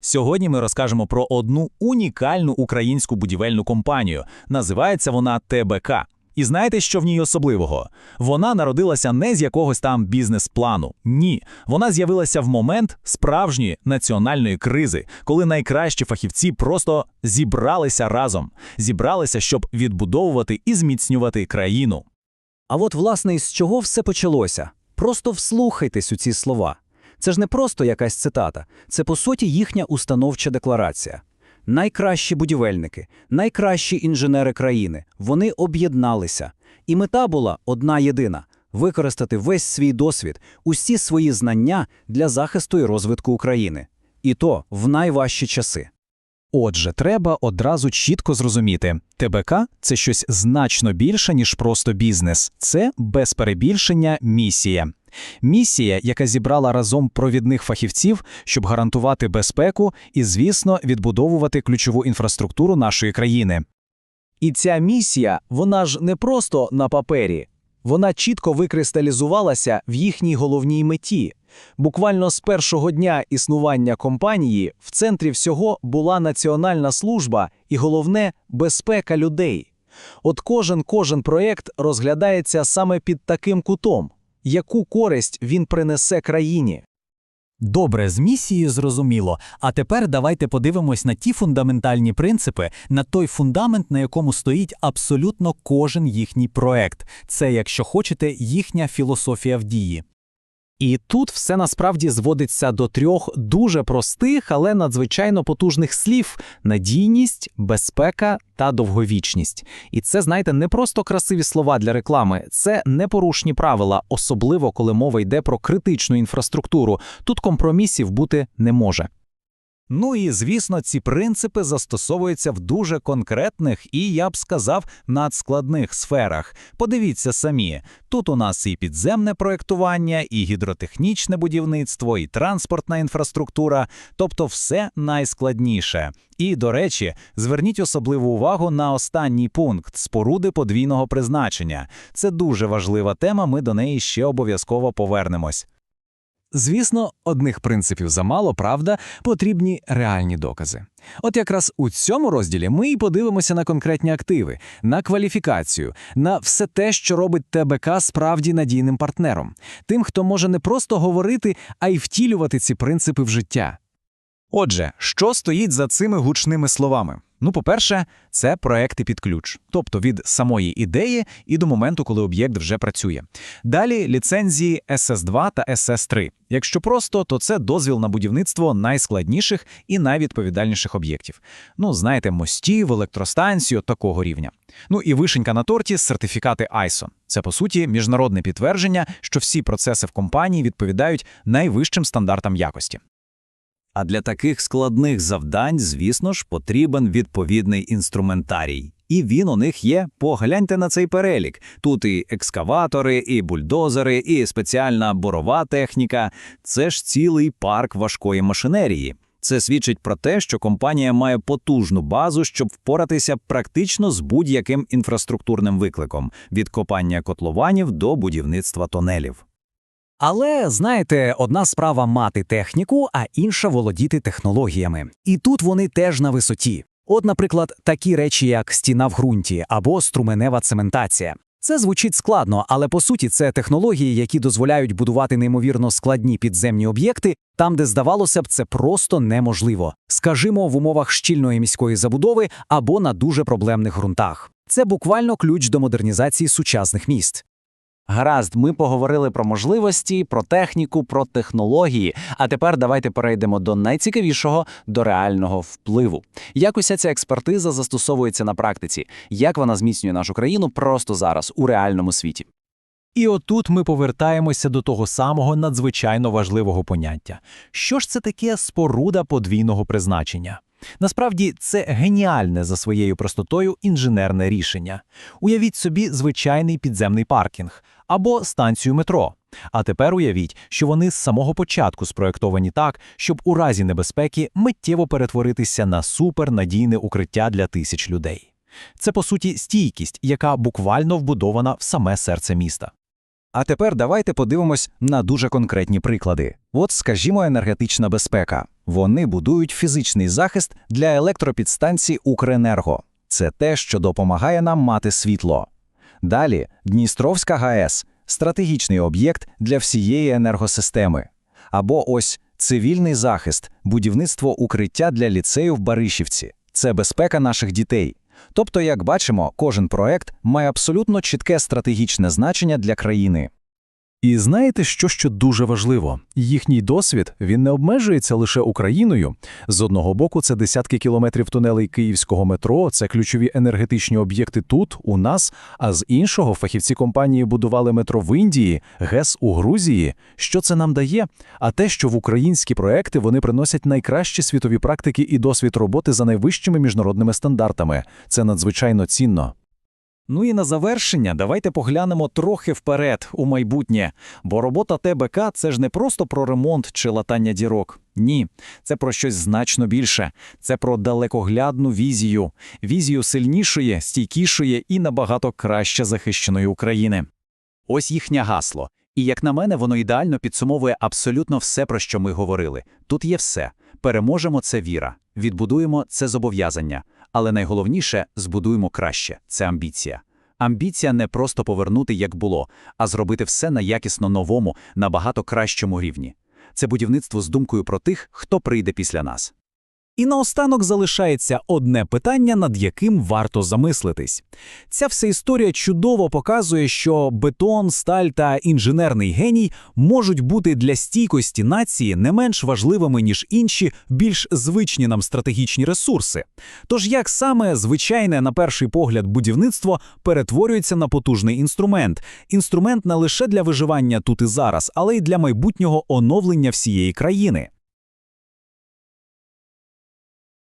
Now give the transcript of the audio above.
Сьогодні ми розкажемо про одну унікальну українську будівельну компанію. Називається вона ТБК. І знаєте, що в ній особливого? Вона народилася не з якогось там бізнес-плану. Ні, вона з'явилася в момент справжньої національної кризи, коли найкращі фахівці просто зібралися разом, зібралися, щоб відбудовувати і зміцнювати країну. А от, власне, із чого все почалося? Просто вслухайтесь у ці слова. Це ж не просто якась цитата, це по суті їхня установча декларація. Найкращі будівельники, найкращі інженери країни, вони об'єдналися. І мета була одна єдина використати весь свій досвід, усі свої знання для захисту і розвитку України. І то в найважчі часи. Отже, треба одразу чітко зрозуміти, ТБК – це щось значно більше, ніж просто бізнес. Це без перебільшення місія. Місія, яка зібрала разом провідних фахівців, щоб гарантувати безпеку і, звісно, відбудовувати ключову інфраструктуру нашої країни. І ця місія, вона ж не просто на папері, вона чітко викристалізувалася в їхній головній меті. Буквально з першого дня існування компанії в центрі всього була національна служба і головне безпека людей. От кожен кожен проєкт розглядається саме під таким кутом, яку користь він принесе країні. Добре, з місією зрозуміло. А тепер давайте подивимось на ті фундаментальні принципи, на той фундамент, на якому стоїть абсолютно кожен їхній проект. Це, якщо хочете, їхня філософія в дії. І тут все насправді зводиться до трьох дуже простих, але надзвичайно потужних слів: надійність, безпека та довговічність. І це, знаєте, не просто красиві слова для реклами, це непорушні правила, особливо коли мова йде про критичну інфраструктуру. Тут компромісів бути не може. Ну і звісно, ці принципи застосовуються в дуже конкретних і, я б сказав, надскладних сферах. Подивіться самі: тут у нас і підземне проєктування, і гідротехнічне будівництво, і транспортна інфраструктура, тобто все найскладніше. І, до речі, зверніть особливу увагу на останній пункт споруди подвійного призначення. Це дуже важлива тема. Ми до неї ще обов'язково повернемось. Звісно, одних принципів замало, правда, потрібні реальні докази. От якраз у цьому розділі ми і подивимося на конкретні активи, на кваліфікацію, на все те, що робить ТБК справді надійним партнером, тим, хто може не просто говорити, а й втілювати ці принципи в життя. Отже, що стоїть за цими гучними словами? Ну, по-перше, це проекти під ключ, тобто від самої ідеї і до моменту, коли об'єкт вже працює. Далі ліцензії SS2 та SS3. Якщо просто, то це дозвіл на будівництво найскладніших і найвідповідальніших об'єктів. Ну, знаєте, мостів, електростанцію такого рівня. Ну і вишенька на торті сертифікати ISO. Це по суті міжнародне підтвердження, що всі процеси в компанії відповідають найвищим стандартам якості. А для таких складних завдань, звісно ж, потрібен відповідний інструментарій. І він у них є. Погляньте на цей перелік. Тут і екскаватори, і бульдозери, і спеціальна борова техніка. Це ж цілий парк важкої машинерії. Це свідчить про те, що компанія має потужну базу, щоб впоратися практично з будь-яким інфраструктурним викликом від копання котлованів до будівництва тонелів. Але знаєте, одна справа мати техніку, а інша володіти технологіями. І тут вони теж на висоті. От, наприклад, такі речі, як стіна в ґрунті або струменева цементація. Це звучить складно, але по суті це технології, які дозволяють будувати неймовірно складні підземні об'єкти там, де здавалося б, це просто неможливо. Скажімо, в умовах щільної міської забудови або на дуже проблемних ґрунтах. Це буквально ключ до модернізації сучасних міст. Гаразд, ми поговорили про можливості, про техніку, про технології. А тепер давайте перейдемо до найцікавішого до реального впливу. Як уся ця експертиза застосовується на практиці, як вона зміцнює нашу країну просто зараз у реальному світі. І отут ми повертаємося до того самого надзвичайно важливого поняття. Що ж це таке споруда подвійного призначення? Насправді це геніальне за своєю простотою інженерне рішення. Уявіть собі звичайний підземний паркінг або станцію метро. А тепер уявіть, що вони з самого початку спроектовані так, щоб у разі небезпеки миттєво перетворитися на супернадійне укриття для тисяч людей. Це по суті стійкість, яка буквально вбудована в саме серце міста. А тепер давайте подивимось на дуже конкретні приклади. От, скажімо, енергетична безпека. Вони будують фізичний захист для електропідстанцій Укренерго. Це те, що допомагає нам мати світло. Далі Дністровська ГАЕС стратегічний об'єкт для всієї енергосистеми. Або ось цивільний захист, будівництво укриття для ліцею в Баришівці. Це безпека наших дітей. Тобто, як бачимо, кожен проект має абсолютно чітке стратегічне значення для країни. І знаєте, що ще дуже важливо? Їхній досвід він не обмежується лише Україною. З одного боку, це десятки кілометрів тунелей київського метро, це ключові енергетичні об'єкти тут, у нас. А з іншого, фахівці компанії будували метро в Індії, ГЕС у Грузії. Що це нам дає? А те, що в українські проекти вони приносять найкращі світові практики і досвід роботи за найвищими міжнародними стандартами. Це надзвичайно цінно. Ну і на завершення давайте поглянемо трохи вперед у майбутнє, бо робота ТБК – це ж не просто про ремонт чи латання дірок. Ні, це про щось значно більше. Це про далекоглядну візію, візію сильнішої, стійкішої і набагато краще захищеної України. Ось їхнє гасло. І як на мене, воно ідеально підсумовує абсолютно все, про що ми говорили. Тут є все. Переможемо це віра, відбудуємо це зобов'язання. Але найголовніше збудуємо краще це амбіція. Амбіція не просто повернути, як було, а зробити все на якісно новому, набагато кращому рівні. Це будівництво з думкою про тих, хто прийде після нас. І наостанок залишається одне питання, над яким варто замислитись. Ця вся історія чудово показує, що бетон, сталь та інженерний геній можуть бути для стійкості нації не менш важливими, ніж інші, більш звичні нам стратегічні ресурси. Тож як саме звичайне, на перший погляд, будівництво перетворюється на потужний інструмент, інструмент не лише для виживання тут і зараз, але й для майбутнього оновлення всієї країни.